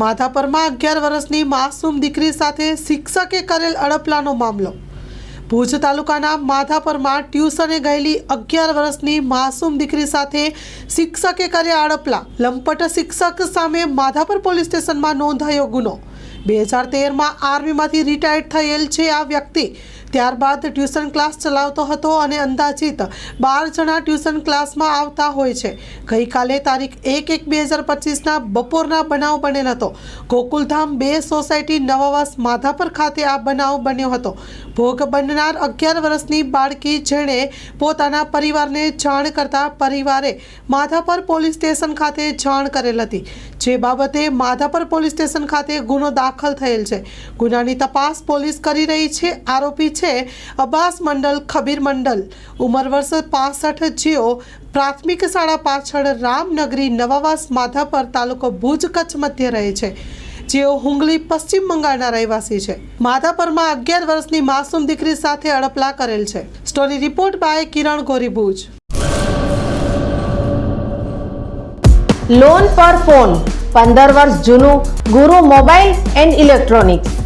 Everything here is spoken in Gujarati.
માધાપરમાં અગિયાર વર્ષની માસૂમ દીકરી સાથે શિક્ષકે કરેલ અડપલાનો મામલો. ભુજ તાલુકાના માધાપરમાં ટ્યુશને ગયેલી અગિયાર વર્ષની માસૂમ દીકરી સાથે શિક્ષકે કર્યા અડપલા. લંપટ શિક્ષક સામે માધાપર પોલીસ સ્ટેશનમાં નોંધાયો ગુનો. બે હજાર તેરમાં આર્મીમાંથી રિટાયર્ડ થયેલ છે આ વ્યક્તિ. ત્યારબાદ ટ્યુશન ક્લાસ ચલાવતો હતો અને અંદાજિત બાર જણા ટ્યુશન ક્લાસમાં આવતા હોય છે. ગઈકાલે તારીખ એક એક બે હજાર પચીસના બપોરના બનાવ બનેલ હતો. ગોકુલધામ બે સોસાયટી નવાવાસ માધાપર ખાતે આ બનાવ બન્યો હતો. ભોગ બનનાર અગિયાર વર્ષની બાળકી જેણે પોતાના પરિવારને જાણ કરતા પરિવારે માધાપર પોલીસ સ્ટેશન ખાતે જાણ કરેલ હતી. જે બાબતે માધાપર પોલીસ સ્ટેશન ખાતે ગુનો દાખલ થયેલ છે. ગુનાની તપાસ પોલીસ કરી રહી છે, આરોપી છે. અબ્બાસ મંડલ, ખબીર મંડલ, ઉંમર વર્ષ પાસઠ, જેઓ, પ્રાથમિક શાળા પાછળ રામનગરી, નવાવાસ, માધાપર તાલુકો ભુજ, કચ્છ મધ્ય રહે છે. જેઓ હુંગલી પશ્ચિમ બંગાળના રહેવાસી છે. માધાપરમાં અગિયાર વર્ષની માસૂમ દીકરી સાથે અડપલા કરેલ છે. Story report by Kiran Gori Bhuj. Loan પર ફોન. પંદર વર્ષ જૂનું ગુરુ મોબાઈલ એન્ડ ઇલેક્ટ્રોનિક્સ.